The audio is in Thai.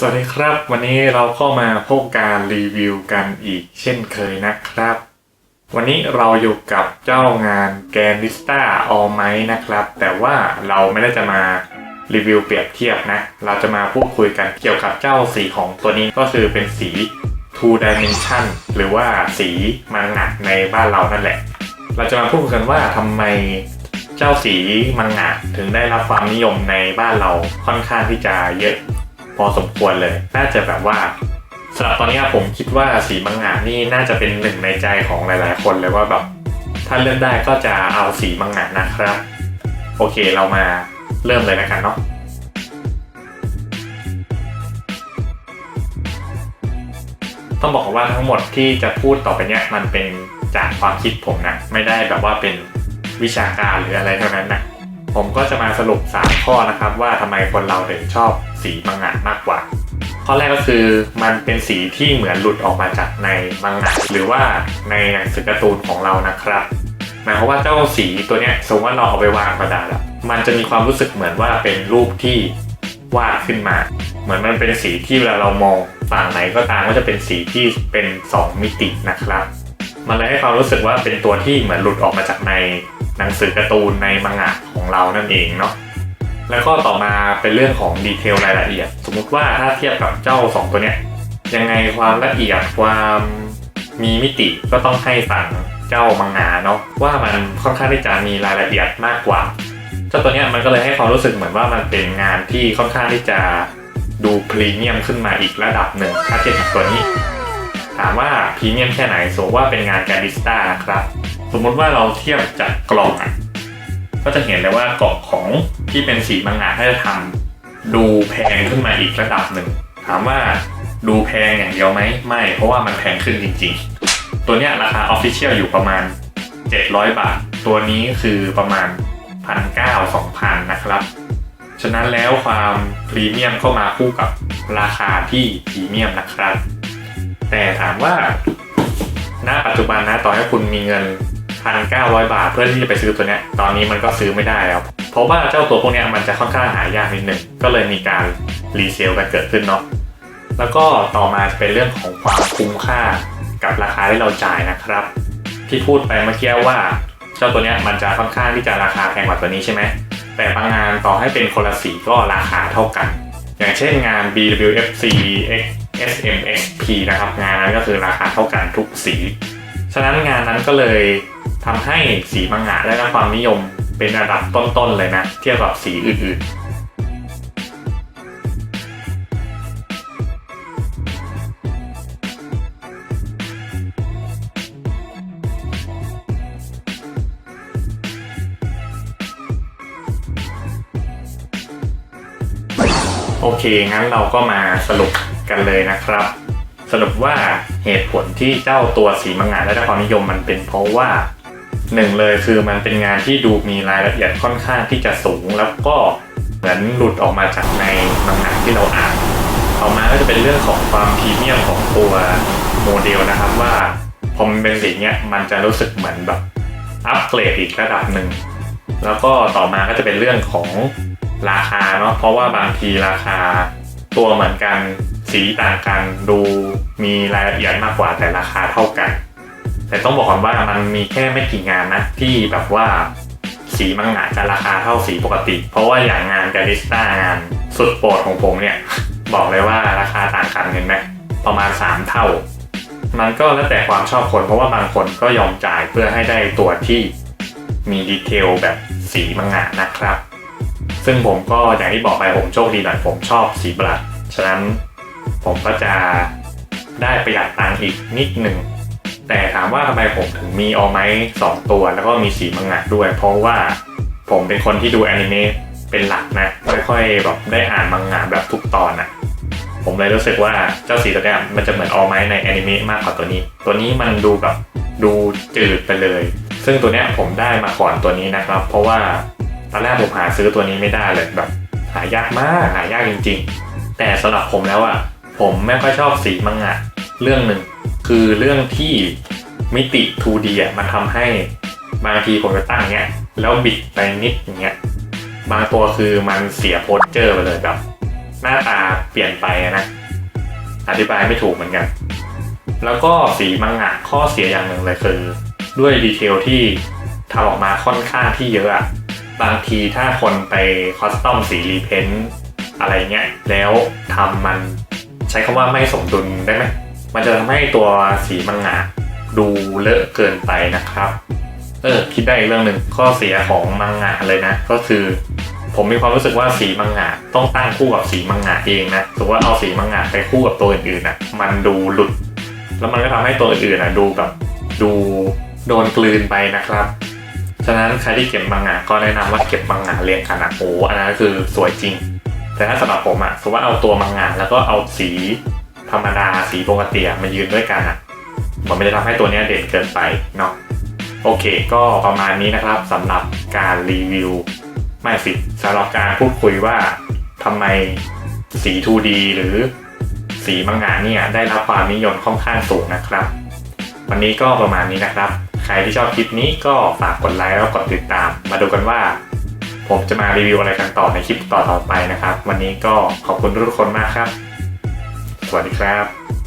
สวัสดีครับ วันนี้เราเข้ามาพบการรีวิวกันอีกเช่นเคยนะครับ วันนี้เราอยู่กับเจ้างานแกนดิสตาออไมนะครับ แต่ว่าเราไม่ได้จะมารีวิวเปรียบเทียบนะ เราจะมาพูดคุยกันเกี่ยวกับเจ้าสีของตัวนี้ก็คือเป็นสี two dimension หรือว่าสีมังงะในบ้านเรานั่นแหละ เราจะมาพูดกันว่าทำไมเจ้าสีมังงะถึงได้รับความนิยมในบ้านเราค่อนข้างที่จะเยอะ พอสมควรเลย น่าจะแบบว่าสำหรับตอนนี้ผมคิดว่าสีมังงะนี่น่าจะเป็นหนึ่งในใจของหลาย ๆ คนเลยว่าแบบถ้าเลือกได้ก็จะเอาสีมังงะนะครับ โอเคเรามาเริ่มเลยนะกันเนาะต้องบอกว่าทั้งหมดที่จะพูดต่อไปเนี้ยมันเป็นจากความคิดผมนะ ไม่ได้แบบว่าเป็นวิชาการหรืออะไรเท่านั้นนะ ผมก็จะมาสรุป 3 ข้อนะครับ ว่าทำไมคนเราถึงชอบสีมังงะมากกว่า ข้อแรกก็คือมันเป็นสีที่เหมือนหลุดออกมาจากในมังงะหรือว่าในหนังสือการ์ตูนของเรานะครับหมายความว่าเจ้าสีตัวเนี้ยสมมติว่าเราเอาไปวางกระดาษอะมันจะมีความรู้สึกเหมือนว่าเป็นรูปที่วาดขึ้นมา เหมือนมันเป็นสีที่เวลาเรามองฝั่งไหนก็ตามก็จะเป็นสีที่เป็น 2 มิตินะครับ มันเลยให้ความรู้สึกว่าเป็นตัวที่เหมือนหลุดออกมาจากใน หนังสือการ์ตูนในมังงะของเรานั่นเองเนาะแล้วก็ต่อมาเป็นเรื่องของดีเทลรายละเอียด สมมุติว่าถ้าเทียบกับเจ้า 2 ตัวเนี้ยยังไงความละเอียดความมีมิติก็ต้องให้ฝั่งเจ้ามังงะเนาะว่ามันค่อนข้างที่จะมีรายละเอียดมากกว่า เจ้าตัวเนี้ยมันก็เลยให้ความรู้สึกเหมือนว่ามันเป็นงานที่ค่อนข้างที่จะดูพรีเมียมขึ้นมาอีกระดับหนึ่งถ้าเทียบกับตัวนี้ ถามว่าพรีเมียมแค่ไหนสมมติว่าเป็นงานแกดิสตาครับ สมมติว่าเราเทียบจากกล่องอะก็จะเห็นเลยว่ากล่องของที่เป็นสีมังงะถ้าจะทำดูแพงขึ้นมาอีกระดับหนึ่ง ถามว่าดูแพงอย่างเดียวไหมไม่ เพราะว่ามันแพงขึ้นจริง ๆ ตัวเนี้ยราคาออฟฟิเชียลอยู่ประมาณ 700 บาท ตัวนี้คือประมาณ1,900-2,000นะครับ ฉะนั้นแล้วความพรีเมียมเข้ามาคู่กับราคาที่พรีเมียมนะครับ แต่ถามว่าณปัจจุบันนะต่อให้คุณมีเงิน 1,900 บาท เพื่อที่จะไปซื้อตัวเนี้ยตอนนี้มันก็ซื้อไม่ได้แล้วเพราะว่าเจ้าตัวพวกเนี้ยมันจะค่อนข้างหายากนิดหนึ่งก็เลยมีการรีเซลกันเกิดขึ้นเนาะแล้วก็ต่อมาจะเป็นเรื่องของความคุ้มค่ากับราคาที่เราจ่ายนะครับ ที่พูดไปเมื่อกี้ว่า เจ้าตัวเนี้ยมันจะค่อนข้างที่จะราคาแพงกว่าตัวนี้ใช่ไหมแต่บางงานต่อให้เป็นคนละสีก็ราคาเท่ากัน อย่างเช่นงาน BWFC X SMXP นะครับงานนั้นก็คือราคาเท่ากันทุกสี ฉะนั้นงานนั้นก็เลย ทำให้สีมังงะได้รับความนิยมเป็นระดับต้นๆเลยนะ เทียบกับสีอื่นๆโอเค งั้นเราก็มาสรุปกันเลยนะครับ สรุปว่าเหตุผลที่เจ้าตัวสีมังงะได้รับความนิยมมันเป็นเพราะว่า หนึ่งเลยคือมันเป็นงานที่ดูมีรายละเอียดค่อนข้างที่จะสูง แล้วก็เหมือนหลุดออกมาจากในมังงที่เราอ่านต่อมาก็จะเป็นเรื่องของความพรีเมียมของตัวโมเดลนะครับว่าพอมันเป็นสีเนี้ยมันจะรู้สึกเหมือนแบบอัปเกรดอีกระดับหนึ่งแล้วก็ต่อมาก็จะเป็นเรื่องของราคาเนาะเพราะว่าบางทีราคาตัวเหมือนกันสีต่างกันดูมีรายละเอียดมากกว่าแต่ราคาเท่ากัน แต่ต้องบอกก่อนว่ามันมีแค่ไม่กี่งานนะที่แบบว่าสีมังงะจะราคาเท่าสีปกติ เพราะว่าอย่างงานกาลิสตางานสุดโปรดของผมเนี่ย บอกเลยว่าราคาต่างกันเห็นไหมประมาณ 3 เท่า มันก็แล้วแต่ความชอบคนเพราะว่าบางคนก็ยอมจ่ายเพื่อให้ได้ตัวที่มีดีเทลแบบสีมังงะนะครับ ซึ่งผมก็อย่างที่บอกไปผมโชคดีหน่อยผมชอบสีบลัดฉะนั้นผมก็จะได้ประหยัดตังค์อีกนิดหนึ่ง แต่ถามว่าทำไมผมถึงมีออไม้สองตัวแล้วก็มีสีมังงะด้วย เพราะว่าผมเป็นคนที่ดูแอนิเมะเป็นหลักนะไม่ค่อยแบบได้อ่านมังงะแบบทุกตอนนะผมเลยรู้สึกว่าเจ้าสีตัวนี้มันจะเหมือนออไม้ในแอนิเมะมากกว่าตัวนี้ ตัวนี้มันดูแบบดูจืดไปเลย ซึ่งตัวเนี้ยผมได้มาก่อนตัวนี้นะครับ เพราะว่าตอนแรกผมหาซื้อตัวนี้ไม่ได้เลยแบบ หายากมากหายากจริง ๆ แต่สำหรับผมแล้วอะผมไม่ค่อยชอบสีมังงะเรื่องหนึ่ง คือเรื่องที่มิติ 2D อะมันทำให้บางทีผมจะตั้งเงี้ย แล้วบิดไปนิดอย่างเงี้ยบางตัวคือมันเสียโพสเจอร์ไปเลยแบบ หน้าตาเปลี่ยนไปนะ อธิบายไม่ถูกเหมือนกัน แล้วก็สีมังงะข้อเสียอย่างหนึ่งเลยคือ ด้วยดีเทลที่ทำออกมาค่อนข้างที่เยอะอะบางทีถ้าคนไปคอสตอมสีรีเพนต์อะไรเงี้ย แล้วทำมันใช้คำว่าไม่สมดุลได้ไหม มันจะทำให้ตัวสีมังงะดูเลอะเกินไปนะครับ เออคิดได้อีกเรื่องหนึ่งข้อเสียของมังงะเลยนะ ก็คือ ผมมีความรู้สึกว่าสีมังงะต้องตั้งคู่กับสีมังงะเองนะสมมติว่าเอาสีมังงะไปคู่กับตัวอื่นๆนะมันดูหลุด แล้วมันก็ทำให้ตัวอื่นๆนะดูแบบดูโดนกลืนไปนะครับฉะนั้นใครที่เก็บมังงะก็แนะนำว่าเก็บมังงะเรียงกันอะโอ้อันนั้นคือสวยจริง แต่ถ้าสำหรับผมอะสมมติว่าเอาตัวมังงะแล้วก็เอาสี ธรรมดาสีปกติมายืนด้วยกันอะมันไม่ได้ทำให้ตัวนี้เด่นเกินไปเนาะโอเค ก็ประมาณนี้นะครับสำหรับการรีวิว ไม่สิสำหรับการพูดคุยว่าทำไมสี 2D หรือสีมังงะเนี่ยได้รับความนิยมค่อนข้างสูงนะครับ วันนี้ก็ประมาณนี้นะครับ ใครที่ชอบคลิปนี้ก็ฝากกดไลค์แล้วกดติดตาม มาดูกันว่า ผมจะมารีวิวอะไรกันต่อในคลิปต่อๆไปนะครับ วันนี้ก็ขอบคุณทุกคนมากครับ สวัสดีครับ